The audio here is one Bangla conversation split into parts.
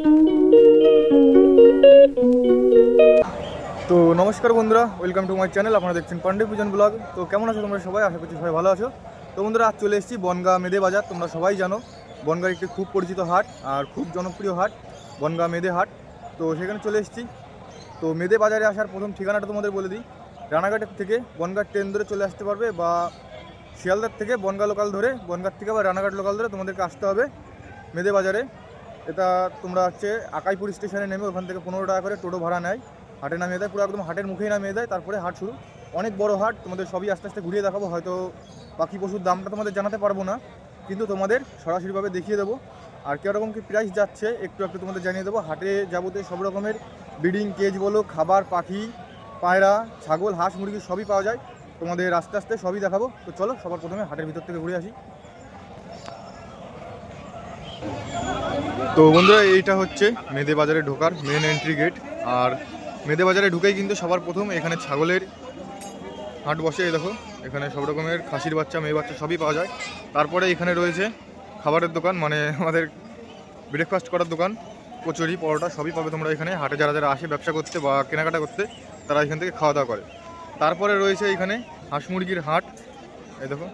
তো নমস্কার বন্ধুরা ওয়েলকাম টু মাই চ্যানেল আপনারা দেখছেন পান্ডে পূজন ব্লগ তো কেমন আছো তোমরা সবাই? আশা করছি সবাই ভালো আছো। তো বন্ধুরা, আজ চলে এসেছি বনগা মেদে বাজার, তোমরা সবাই জানো। বনগার একটি খুব পরিচিত হাট আর খুব জনপ্রিয় হাট, বনগা মেদে হাট। তো সেখানে চলে এসেছি। তো মেদে বাজারে আসার প্রথম ঠিকানাটা তোমাদের বলে দিই। রানাঘাটের থেকে বনগার ট্রেন ধরে চলে আসতে পারবে বা শিয়ালদার থেকে বনগা লোকাল ধরে বনগার থেকে বা রানাঘাট লোকাল ধরে তোমাদেরকে আসতে হবে মেদে বাজারে। এটা তোমরা হচ্ছে আকাইপুর স্টেশনে নেমে ওখান থেকে পনেরো টাকা করে টোটো ভাড়া নেয়। হাটে নামিয়ে দেয়, পুরো একদম হাটের মুখেই নামিয়ে দেয়, তারপরে হাট শুরু। অনেক বড় হাট, তোমাদের সবই আস্তে আস্তে ঘুরিয়ে দেখাবো, হয়তো পাখি পশুর দামটা তোমাদের জানাতে পারব না। কিন্তু তোমাদের সরাসরিভাবে দেখিয়ে দেবো। আর কীরকম কি প্রাইস যাচ্ছে, একটু একটু তোমাদের জানিয়ে দেবো। হাটে যাবতীয় সব রকমের ব্রিডিং কেজ বলো, খাবার, পাখি, পায়রা, ছাগল, হাঁস, মুরগি সবই পাওয়া যায়। তোমাদের আস্তে আস্তে সবই দেখাবো। তো চলো, সবার প্রথমে হাটের ভিতর থেকে ঘুরে আসি। তো বন্ধুরা, এইটা হচ্ছে মেদে বাজারে ঢোকার মেন এন্ট্রি গেট আর মেদে বাজারে ঢুকেই কিন্তু সবার প্রথম এখানে ছাগলের হাট বসে দেখো, এখানে সব রকমের খাসির বাচ্চা, মেয়ে বাচ্চা সবই পাওয়া যায়। তারপরে এখানে রয়েছে খাবারের দোকান মানে আমাদের ব্রেকফাস্ট করার দোকান। কচুরি, পরোটা সবই পাবে তোমরা এখানে। হাটে যারা যারা আসে, ব্যবসা করতে বা কেনাকাটা করতে, তারা এখান থেকে খাওয়া দাওয়া করে। তারপরে রয়েছে এখানে হাঁস মুরগির হাট। এই দেখো,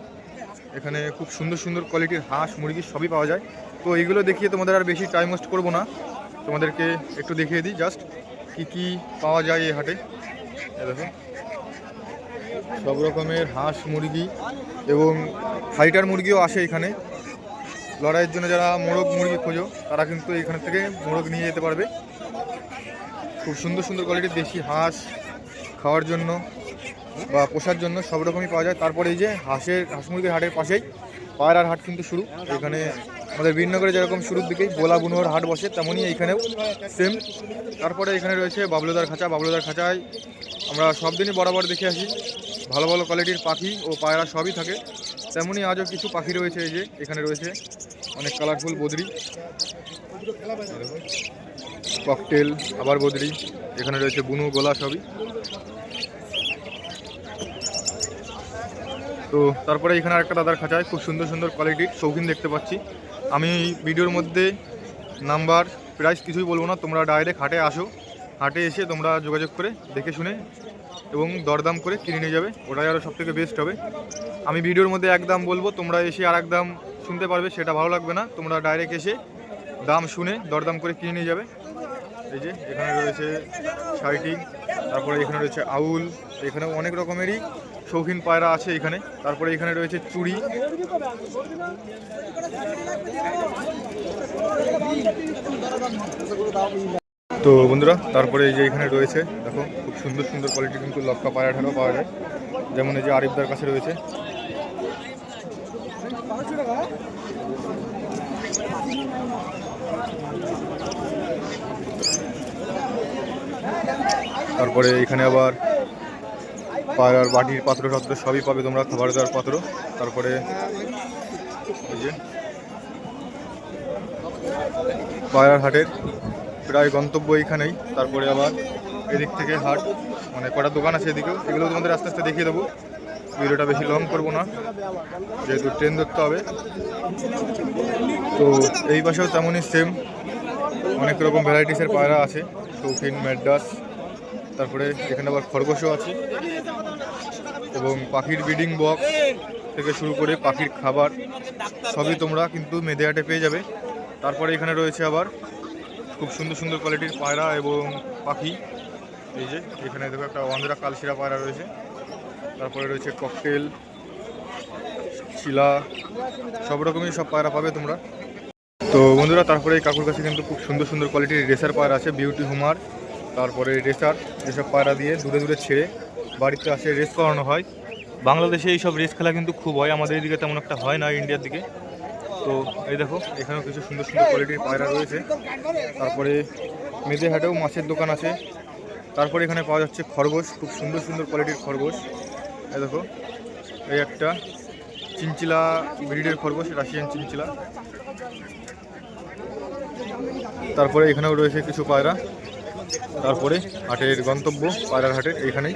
এখানে খুব সুন্দর সুন্দর কোয়ালিটির হাঁস মুরগি সবই পাওয়া যায়। তো এইগুলো দেখিয়ে তোমাদের আর বেশি টাইম ওয়েস্ট করব না। তোমাদেরকে একটু দেখিয়ে দিই জাস্ট কি কি পাওয়া যায় এই হাটে। দেখো। সব রকমের হাঁস মুরগি এবং ফাইটার মুরগিও আসে এখানে। লড়াইয়ের জন্য যারা মোরগ মুরগি খোঁজো, তারা কিন্তু এখান থেকে মোরগ নিয়ে যেতে পারবে। খুব সুন্দর সুন্দর কোয়ালিটির দেশি হাঁস খাওয়ার জন্য বা পোষার জন্য সব রকমই পাওয়া যায়। তারপরে এই যে হাঁসের, হাঁস মুরগির হাটের পাশেই পায়রার হাট কিন্তু শুরু। এখানে আমাদের বীরনগরে যেরকম শুরুর দিকেই বোলা বুনোর হাট বসে, তেমনই এইখানেও সেম তারপরে এখানে রয়েছে বাবলুদার খাঁচা। বাবলুদার খাঁচায় আমরা সব দিনই বরাবর দেখে আসি। ভালো ভালো কোয়ালিটির পাখি ও পায়রা সবই থাকে। তেমনই আজও কিছু পাখি রয়েছে এই যে, এখানে রয়েছে অনেক কালারফুল বদরি। ককটেল আবার বদরি, এখানে রয়েছে বুনু গোলা সবই। তো তারপরে এখানে আরেকটা দাদার খাঁচায়, খুব সুন্দর সুন্দর কোয়ালিটির শৌখিন দেখতে পাচ্ছি। আমি ভিডিওর মধ্যে নাম্বার, প্রাইস কিছুই বলব না, তোমরা ডাইরেক্ট হাটে আসো। হাটে এসে তোমরা যোগাযোগ করে দেখে শুনে এবং দরদাম করে কিনে নিয়ে যাবে। ওটাই আরও সবথেকে বেস্ট হবে। আমি ভিডিওর মধ্যে এক দাম বলব, তোমরা এসে আর এক দাম শুনতে পারবে, সেটা ভালো লাগবে না। তোমরা ডাইরেক্ট এসে দাম শুনে দরদাম করে কিনে নিয়ে যাবে। এই যে, এখানে রয়েছে শাইটি তারপরে এখানে রয়েছে আউল, এখানেও অনেক রকমেরই শৌখিন পায়রা আছে এখানে। তারপরে এখানে রয়েছে চুড়ি। তো বন্ধুরা, তারপরে এই যে এখানে রয়েছে, দেখো, খুব সুন্দর সুন্দর কোয়ালিটি কিন্তু লক্কা পায়রা ঠাড়াও পাওয়া যায়। যেমন এই যে আরিফদার কাছে রয়েছে। তারপরে এখানে আবার পায়রার বাটির পাত্র টাত্র সবই পাবে তোমরা, খাবার দেওয়ার পাত্র। তারপরে যে পায়রার হাটের প্রায় গন্তব্য এইখানেই। তারপরে আবার এদিক থেকে হাট মানে কটা দোকান আছে এদিকেও, এগুলো তোমাদের আস্তে আস্তে দেখিয়ে দেবো। ভিডিওটা বেশি লং করব না, যেহেতু ট্রেন ধরতে হবে। তো এই পাশেও তেমনই সেম অনেক রকম ভ্যারাইটিসের পায়রা আছে, শৌখিন ম্যাডাস তারপরে এখানে আবার খরগোশও আছে। এবং পাখির ব্রিডিং বক্স থেকে শুরু করে পাখির খাবার, সবই তোমরা কিন্তু মেদেহাটে পেয়ে যাবে। তারপরে এখানে রয়েছে আবার খুব সুন্দর সুন্দর কোয়ালিটির পায়রা এবং পাখি। এই যে, এখানে দেখো একটা অন্ধ্রা কালশিরা পায়রা রয়েছে। তারপরে রয়েছে ককটেল শিলা, সব রকমই সব পায়রা পাবে তোমরা। তো বন্ধুরা, তারপরে এই কাকুর কাছে কিন্তু খুব সুন্দর সুন্দর কোয়ালিটির রেসার পায়রা আছে বিউটি হুমার তারপরে রেসার, যেসব পায়রা দিয়ে দূরে দূরে ছেড়ে বাড়িতে আসে, রেস করানো হয়। বাংলাদেশে এইসব রেস খেলা কিন্তু খুব হয়, আমাদের এদিকে তেমন একটা হয় না, ইন্ডিয়ার দিকে। তো এই দেখো, এখানেও কিছু সুন্দর সুন্দর কোয়ালিটির পায়রা রয়েছে। তারপরে মেদে হাটেও মাছের দোকান আছে। তারপরে এখানে পাওয়া যাচ্ছে খরগোশ, খুব সুন্দর সুন্দর কোয়ালিটির খরগোশ। এই দেখো, এই একটা চিনচিলা ব্রিডের খরগোশ রাশিয়ান চিনচিলা তারপরে এখানেও রয়েছে কিছু পায়রা। তারপরে হাটের গন্তব্য পায়রার হাটের এইখানেই।